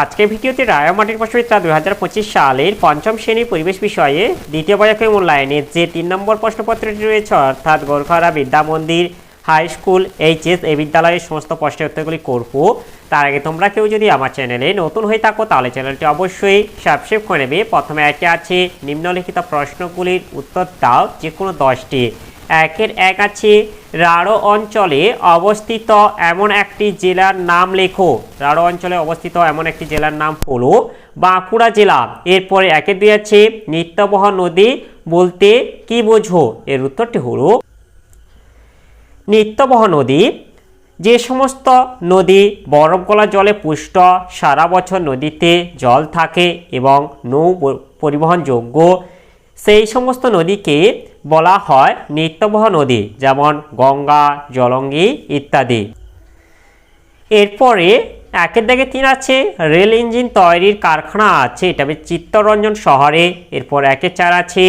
আজকের ভিডিওতে রায়ামাটির প্রশ্নবিদ্যা দুই হাজার পঁচিশ সালের পঞ্চম শ্রেণির পরিবেশ বিষয়ে দ্বিতীয় পর্যায়ে মূল্যায়নের যে তিন নম্বর প্রশ্নপত্রটি রয়েছে, অর্থাৎ গোরখারা বিদ্যা মন্দির হাই স্কুল এইচএস এই বিদ্যালয়ের সমস্ত প্রশ্নের উত্তরগুলি করব। তার আগে তোমরা কেউ যদি আমার চ্যানেলে নতুন হয়ে থাকো, তাহলে চ্যানেলটি অবশ্যই সাবস্ক্রাইব করে নেবে। প্রথমে একে আছে নিম্নলিখিত প্রশ্নগুলির উত্তর দাও যে কোনো দশটি। একের এক আছে। রাঢ় অঞ্চলে অবস্থিত এমন একটি জেলার নাম লেখো। রাঢ় অঞ্চলে অবস্থিত এমন একটি জেলার নাম হলো বাঁকুড়া জেলা। এরপরে একের দুই আছে। নিত্যবহ নদী বলতে কি বোঝো? এর উত্তরটি হলো নিত্যবহ নদী। যে সমস্ত নদী বরফ গলা জলে পুষ্ট, সারা বছর নদীতে জল থাকে এবং নৌ পরিবহনযোগ্য সেই সমস্ত নদীকে বলা হয় নিত্যবহ নদী, যেমন গঙ্গা, জলঙ্গি ইত্যাদি। এরপরে একের দাগে তিন আছে, রেল ইঞ্জিন তৈরির কারখানা আছে, এটা হবে চিত্তরঞ্জন শহরে। এরপর একের চার আছে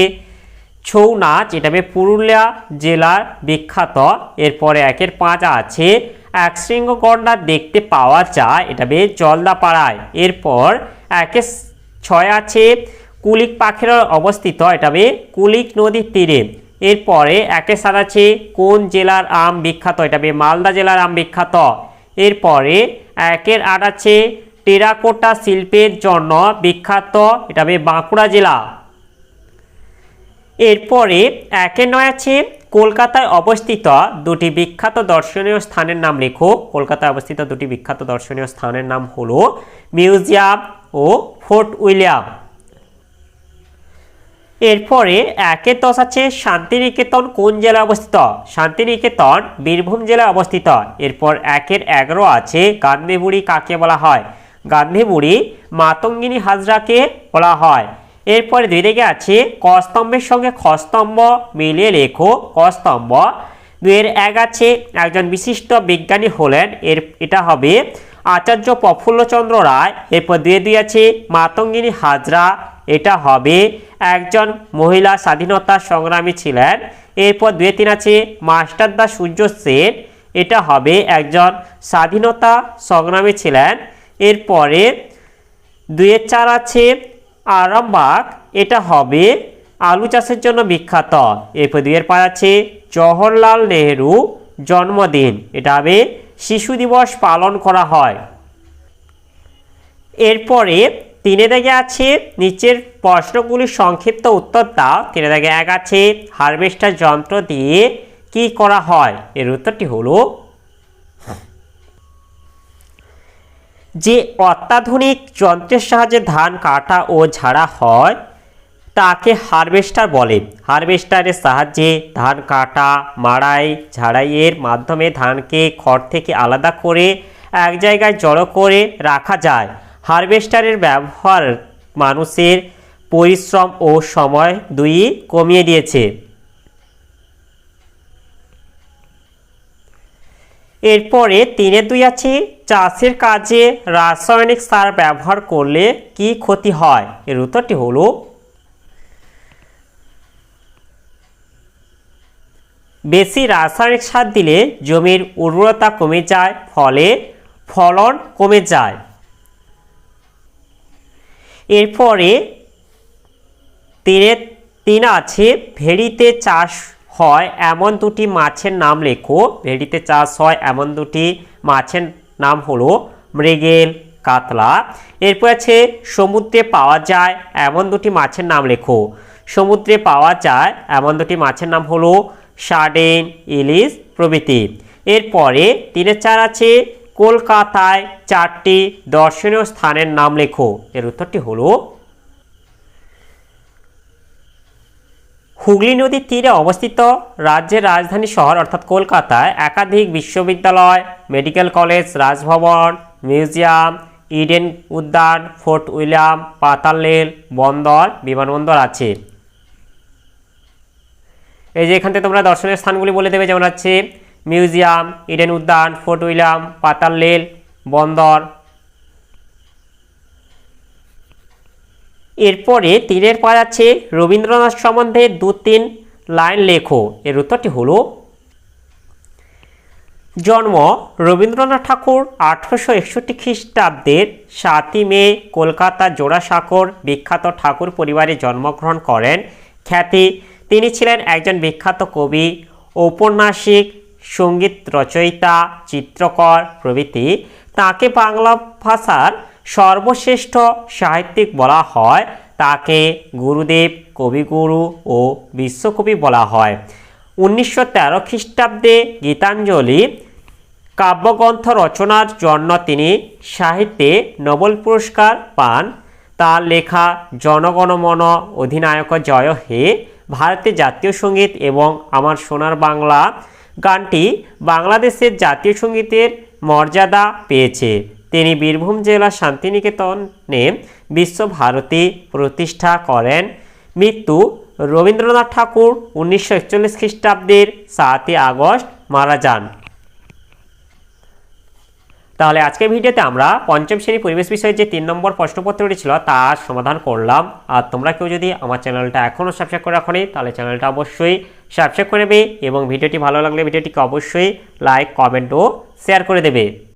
ছৌ নাচ এটা হবে পুরুলিয়া জেলার বিখ্যাত। এরপরে একের পাঁচ আছে এক শৃঙ্গ গন্ডার দেখতে পাওয়া যায়, এটা হবে জলদাপাড়ায়। এরপর একের ছয় আছে কুলিক পাখির অবস্থিত, এটা হবে কুলিক নদীর তীরে। এরপরে একের সাত আছে কোন জেলার আম বিখ্যাত, এটা হবে মালদা জেলার আম বিখ্যাত। এরপরে একের আট আছে টেরাকোটা শিল্পের জন্য বিখ্যাত, এটা হবে বাঁকুড়া জেলা। এরপরে একের নয় আছে কলকাতায় অবস্থিত দুটি বিখ্যাত দর্শনীয় স্থানের নাম লেখো। কলকাতায় অবস্থিত দুটি বিখ্যাত দর্শনীয় স্থানের নাম হলো মিউজিয়াম ও ফোর্ট উইলিয়াম। এরপরে একের দশ আছে শান্তিনিকেতন কোন জেলায় অবস্থিত? শান্তিনিকেতন, বীরভূম জেলায় অবস্থিত। এরপর একের এগারো আছে গান্ধীবুড়ি কাকে বলা হয়? গান্ধীবুড়ি মাতঙ্গিনী হাজরাকে বলা হয়। এরপরে দুই দিকে আছে কস্তম্ভের সঙ্গে খস্তম্ভ মিলিয়ে লেখো। কস্তম্ভ। দুইয়ের এক আছে একজন বিশিষ্ট বিজ্ঞানী হলেন, এর এটা হবে আচার্য প্রফুল্লচন্দ্র রায়। এরপর দুয়ে দুই আছে মাতঙ্গিনী হাজরা, এটা হবে একজন মহিলা স্বাধীনতা সংগ্রামী ছিলেন। এরপর দুয়ে তিন আছে মাস্টারদা সূর্য সেন। এটা হবে একজন স্বাধীনতা সংগ্রামী ছিলেন। এরপরে দুয়ের চার আছে আরামবাগ। এটা হবে আলু চাষের জন্য বিখ্যাত। এরপর দুয়ের পাঁচ আছে জওহরলাল নেহেরু জন্মদিন। এটা হবে শিশু দিবস পালন করা হয়। এরপরে তিনে দাগে আছে, নিচের প্রশ্নগুলির সংক্ষিপ্ত উত্তর দাও তিনে দাগে এক আছে। হারভেস্টার যন্ত্র দিয়ে কি করা হয়? এর উত্তরটি হলো, যে অত্যাধুনিক যন্ত্রের সাহায্যে ধান কাটা ও ঝাড়া হয়, তাকে হারভেস্টার বলে। হারভেস্টারের সাহায্যে ধান কাটা, মাড়াই, ঝাড়াইয়ের মাধ্যমে ধানকে খড় থেকে আলাদা করে এক জায়গায় জড়ো করে রাখা যায়। হারভেস্টারের ব্যবহার মানুষের পরিশ্রম ও সময় দুই কমিয়ে দিয়েছে। এরপরে তিনে দুই আছে, চাষের কাজে রাসায়নিক সার ব্যবহার করলে কি ক্ষতি হয়? এর উত্তরটি হলো বেশি রাসায়নিক সার দিলে জমির উর্বরতা কমে যায়, ফলে ফলন কমে যায়। এরপরে তীরে তিন আছে, ভেড়িতে চাষ হয়, এমন দুটি মাছের নাম লেখো। ভেড়িতে চাষ হয়, এমন দুটি মাছের নাম হলো মৃগেল, কাতলা। এরপর আছে, সমুদ্রে পাওয়া যায়, এমন দুটি মাছের নাম লেখো। সমুদ্রে পাওয়া যায়, এমন দুটি মাছের নাম হলো সার্ডেন ইলিশ প্রভৃতি। এরপরে তিনের চার আছে কলকাতায় চারটি দর্শনীয় স্থানের নাম লেখো। এর উত্তরটি হল, হুগলি নদীর তীরে অবস্থিত রাজ্যের রাজধানী শহর অর্থাৎ কলকাতায় একাধিক বিশ্ববিদ্যালয়, medical college, Raj Bhavan, museum, Eden উদ্যান, ফোর্ট উইলিয়াম, পাতাল রেল, বন্দর, বিমানবন্দর আছে। এই যে এখান থেকে তোমরা দর্শনীয় স্থানগুলি বলে দেবে, যেমন হচ্ছে মিউজিয়াম, ইডেন উদ্যান ফোর্ট উইলিয়াম পাতাল রেল বন্দর। এরপরে তীরের পর আছে রবীন্দ্রনাথ সম্বন্ধে দু তিন লাইন লেখো। এর উত্তরটি হলো, জন্ম রবীন্দ্রনাথ ঠাকুর আঠারোশো একষট্টি খ্রিস্টাব্দের সাতই মে কলকাতা জোড়াসাঁকোর বিখ্যাত ঠাকুর পরিবারে জন্মগ্রহণ করেন। খ্যাতি, তিনি ছিলেন একজন বিখ্যাত কবি, ঔপন্যাসিক সংগীত রচয়িতা, চিত্রকর প্রভৃতি। তাকে বাংলা ভাষার সর্বশ্রেষ্ঠ সাহিত্যিক বলা হয়। তাকে গুরুদেব, কবিগুরু ও বিশ্বকবি বলা হয়। উনিশশো তেরো খ্রিস্টাব্দে গীতাঞ্জলি কাব্যগ্রন্থ রচনার জন্য তিনি সাহিত্যে নোবেল পুরস্কার পান। তার লেখা জনগণমন অধিনায়ক জয় হে ভারতের জাতীয় সংগীত এবং আমার সোনার বাংলা গানটি বাংলাদেশের জাতীয় সঙ্গীতের মর্যাদা পেয়েছে। তিনি বীরভূম জেলা শান্তিনিকেতনে বিশ্বভারতী প্রতিষ্ঠা করেন। মৃত্যু রবীন্দ্রনাথ ঠাকুর উনিশশো একচল্লিশ খ্রিস্টাব্দের সাতই আগস্ট মারা যান। তাহলে আজকের ভিডিওতে আমরা পঞ্চম শ্রেণি পরিবেশ বিষয়ে যে তিন নম্বর প্রশ্নপত্রটি ছিল তার সমাধান করলাম। আর তোমরা কেউ যদি আমার চ্যানেলটা এখনও সাবস্ক্রাইব করে রাখো তাহলে চ্যানেলটা অবশ্যই সাবস্ক্রাইব করে নেবে এবং ভিডিওটি ভালো লাগলে ভিডিওটিকে অবশ্যই লাইক কমেন্ট ও শেয়ার করে দেবে।